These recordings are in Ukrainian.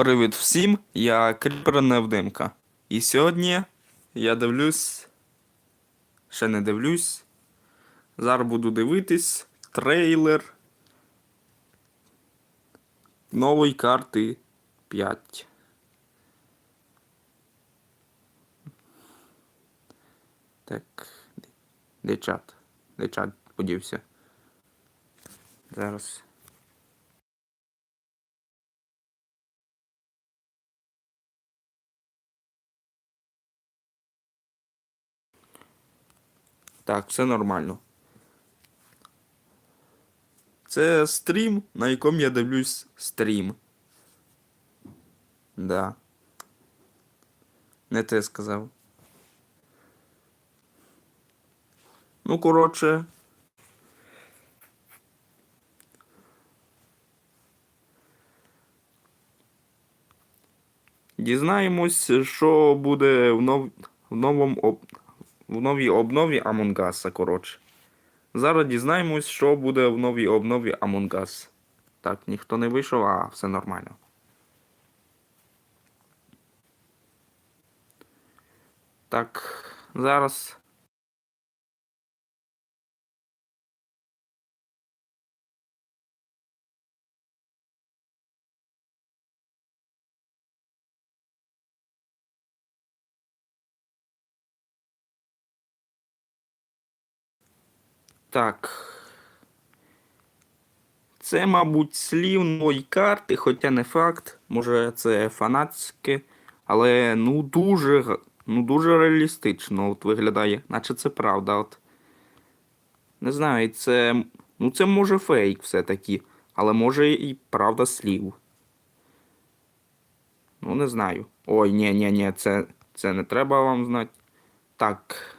Привіт всім, я Кріпер Невдимка. І сьогодні я дивлюсь. Ще не дивлюсь. Зараз буду дивитись трейлер нової карти 5. Так. Де чат? Де чат подівся? Зараз. Так, все нормально. Це стрім, на якому я дивлюсь стрім. Да. Не те сказав. Ну, коротше. Дізнаємось, що буде в, нов... в новому. В новій обнові Among Us, коротше. Зараз дізнаємось, що буде в новій обнові Among Us. Так, ніхто не вийшов, а все нормально. Так, зараз. Так. Це, мабуть, слів нової карти, хоча не факт. Може це фанатське, але ну дуже, ну дуже реалістично от виглядає, наче це правда. От. Не знаю, це. Ну це може фейк все-таки, але може і правда слів. Ну, не знаю. Ой, ні, ні, ні, це, це не треба вам знати. Так.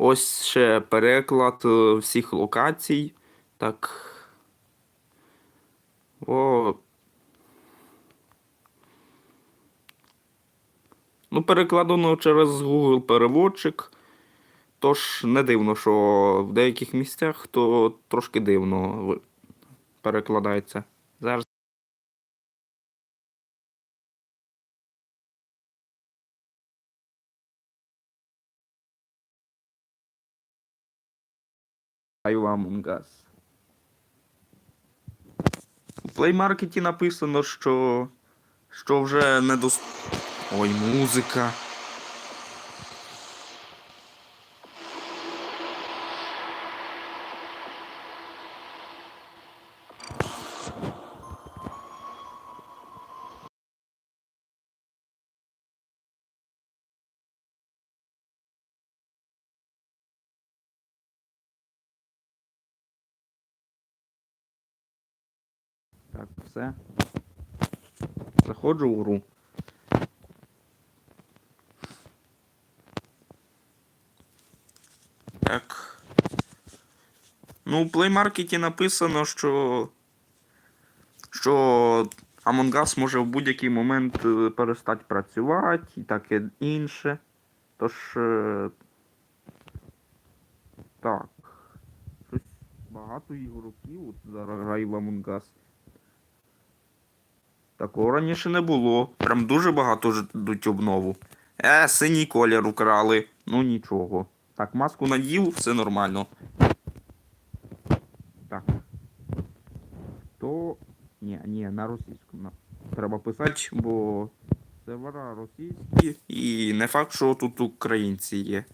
Ось ще переклад е, всіх локацій. Так. О. Ну, перекладено через Google переводчик. Тож не дивно, що в деяких місцях то трошки дивно перекладається. Зараз. Аю Among Us. У Play Market написано, що. що вже не дос... Ой, музика. Так, все. Заходжу в гру. Так. Ну, у Play Market написано, що. що Among Us може в будь-який момент е, перестати працювати і таке інше. Тож. е, Так. Щось багато ігроків зараз грає в Among Us. Такого раніше не було. Прям дуже багато ждуть обнову. Е, синій колір украли. Ну нічого. Так, маску надів, все нормально. Так. То. Ні, ні, на російському. Треба писати, бо сервера російські. І не факт, що тут українці є.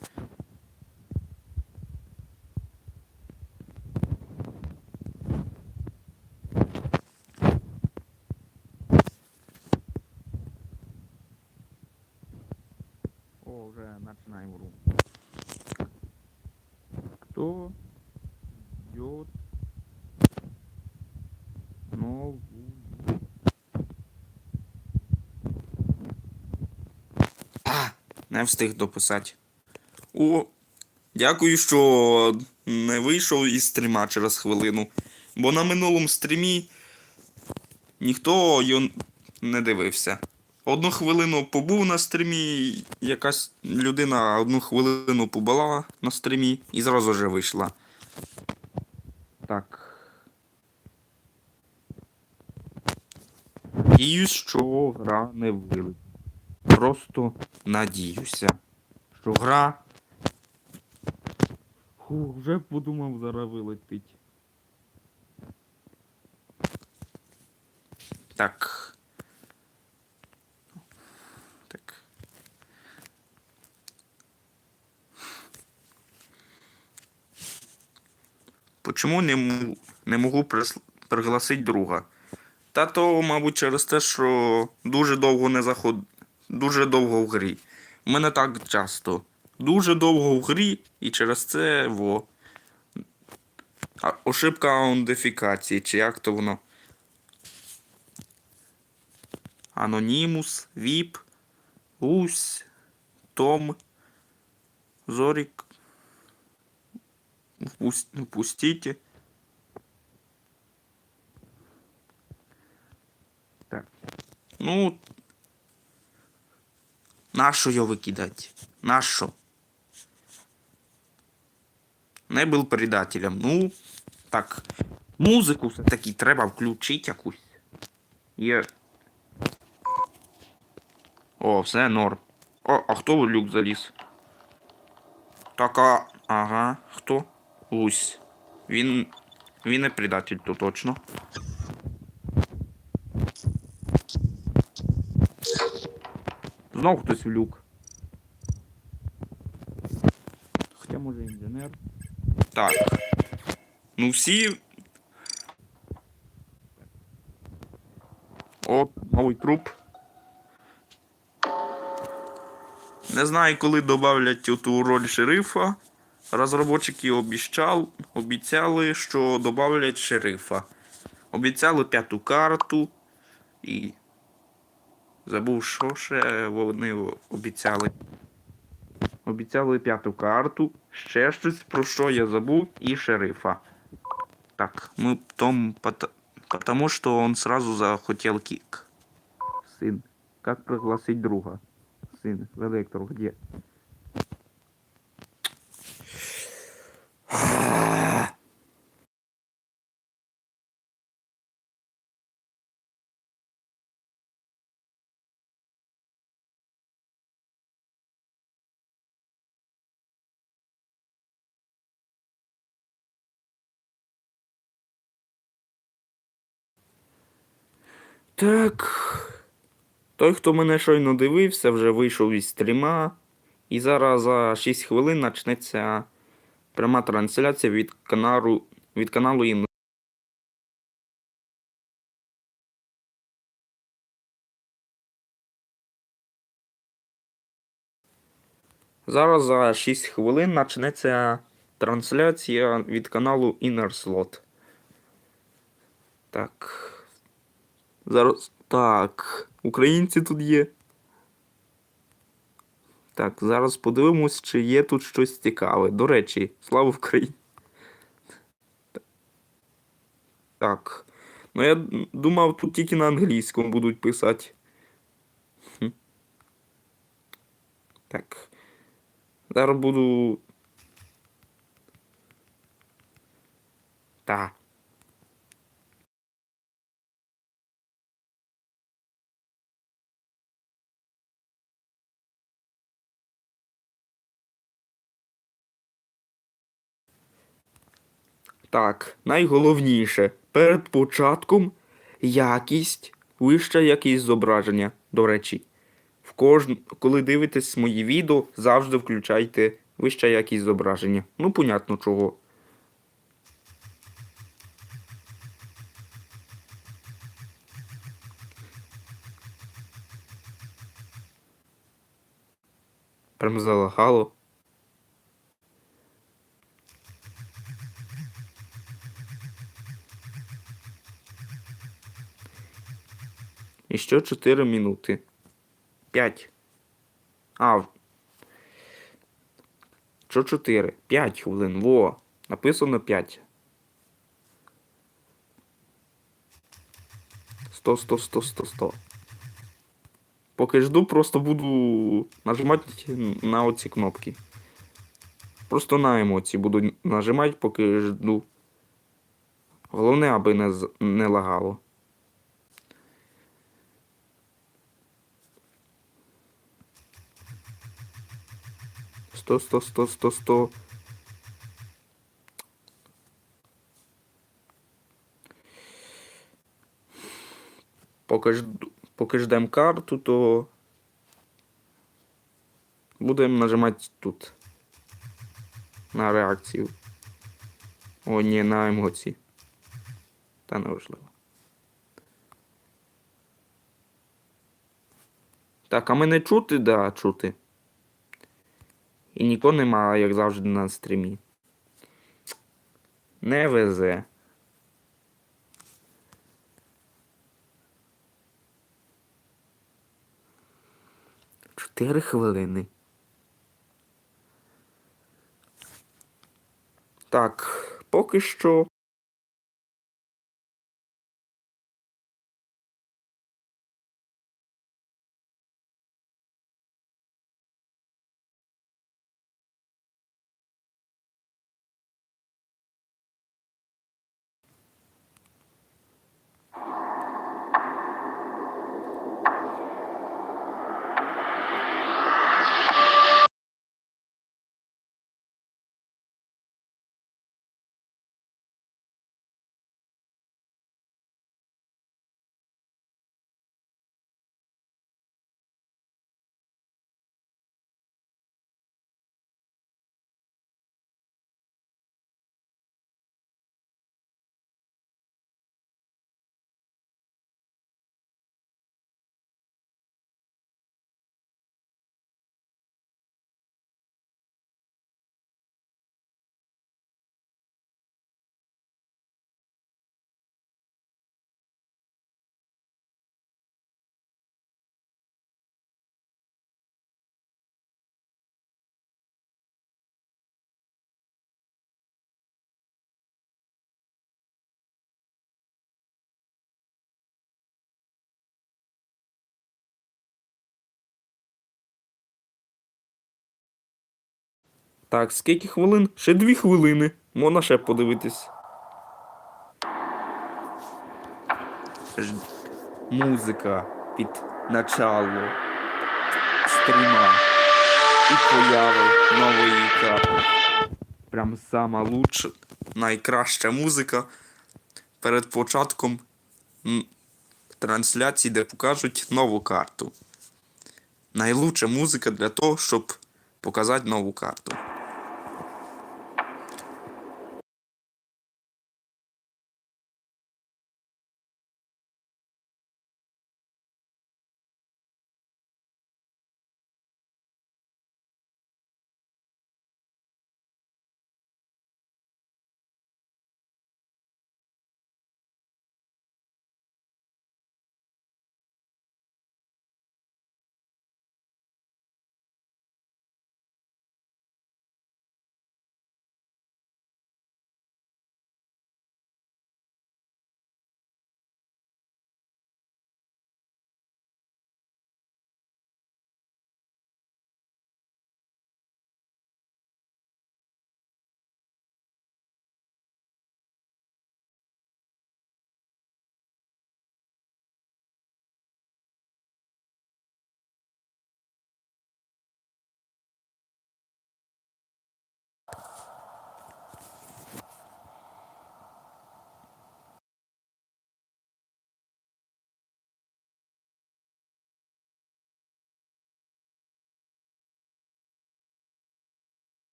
О, вже починаємо гру. Хто йде нову? А, не встиг дописати. О, дякую, що не вийшов із стріма через хвилину. Бо на минулому стрімі ніхто його не дивився. Одну хвилину побув на стрімі, якась людина одну хвилину побула на стрімі і зразу вже вийшла. Так. Надіюсь, що гра не вилетить. Просто надіюся, що гра. Фу, вже подумав, зараз вилетить. Так. Так. Почому не, не можу пригласити друга? Та то, мабуть, через те, що дуже довго не заход... Дуже довго в грі. У мене так часто. Дуже довго в грі, і через це во. Ошибка аутентифікації, чи як то воно? Анонімус, ВІП, Гусь, Том, Зорік. Впус- Впустіть. Ну. Нащо його викидати? Нащо? Не був предателем. Ну, так. Музику все-таки треба включити якусь. Є. О, все норм. О, а хто в люк заліз? Так, а... Ага, хто? Гусь. Він. Він не предатель, то точно. Знов хтось в люк. Хоча може інженер. Так. Ну всі. О, новий труп. Не знаю, коли добавлять ту роль шерифа. Розробники обіцяли, обіцяли, що добавлять шерифа. Обіцяли п'яту карту і. Забув, що ще вони обіцяли. Обіцяли п'яту карту, ще щось, про що я забув, і шерифа. Так, мы потом, пот- потому что он сразу захотел кик. Сын, как пригласить друга? Сын, в электро где? Так. Той, хто мене щойно дивився, вже вийшов із стріма. І зараз за 6 хвилин почнеться пряма трансляція від каналу від каналу Ін. Зараз за 6 хвилин почнеться трансляція від каналу Inner Slot. Так. Зараз. Так. Українці тут є. Так, зараз подивимось, чи є тут щось цікаве. До речі, слава Україні. Так. Ну я думав, тут тільки на англійському будуть писати. Так. Зараз буду. Так. Так, найголовніше. Перед початком якість, вища якість зображення. До речі, в кожн... коли дивитесь мої відео, завжди включайте вища якість зображення. Ну, понятно чого. Прям залагало. І ще 4 минути. 5. А. Що 4? 5 хвилин. Во. Написано 5. 100, 100, 100, 100, 100. Поки жду, просто буду нажимати на оці кнопки. Просто на емоції буду нажимати, поки жду. Головне, аби не, не лагало. 100, 100, 100, 100, 100. Поки, ж, поки ждем карту, то будемо нажимати тут. На реакцію. О, ні, на емоції. Та неважливо. Так, а мене чути, да, чути. І нікого нема, як завжди, на стрімі. Не везе. Чотири хвилини. Так, поки що. Так, скільки хвилин? Ще дві хвилини. Можна ще подивитись. Музика під начало стріма і появи нової карти. Прям сама лучша, найкраща музика перед початком трансляції, де покажуть нову карту. Найлучша музика для того, щоб показати нову карту.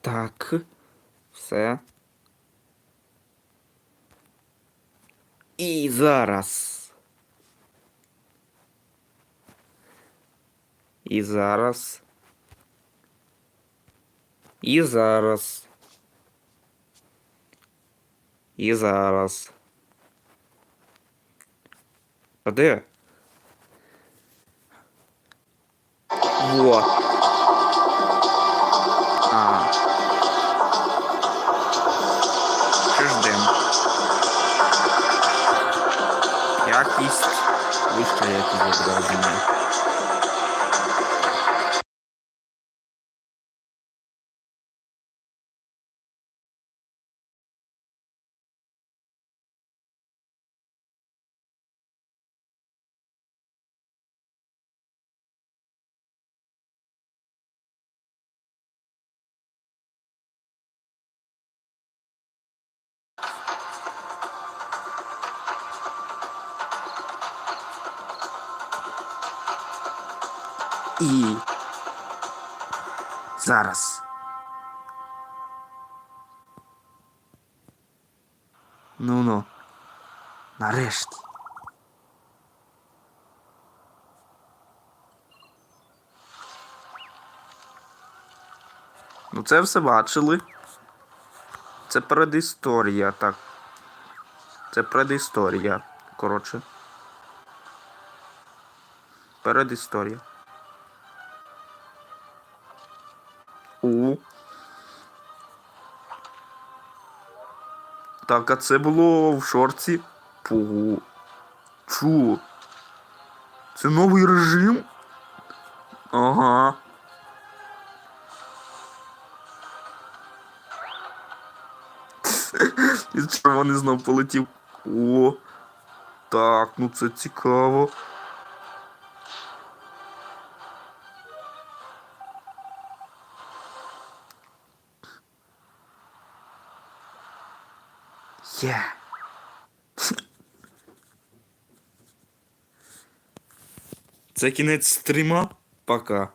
Так. Все. І зараз. І зараз. І зараз. І зараз. А де? Во. Вища якість зображення. І. Зараз. Ну ну. Нарешті. Ну це все бачили. Це предісторія, так. Це предісторія. Коротше. Передісторія. Так, а це було в шорці. Пого. Чу. Це новий режим? Ага. І червоний знов полетів. О. Так, ну це цікаво. Є. Це кінець стріма. Пока.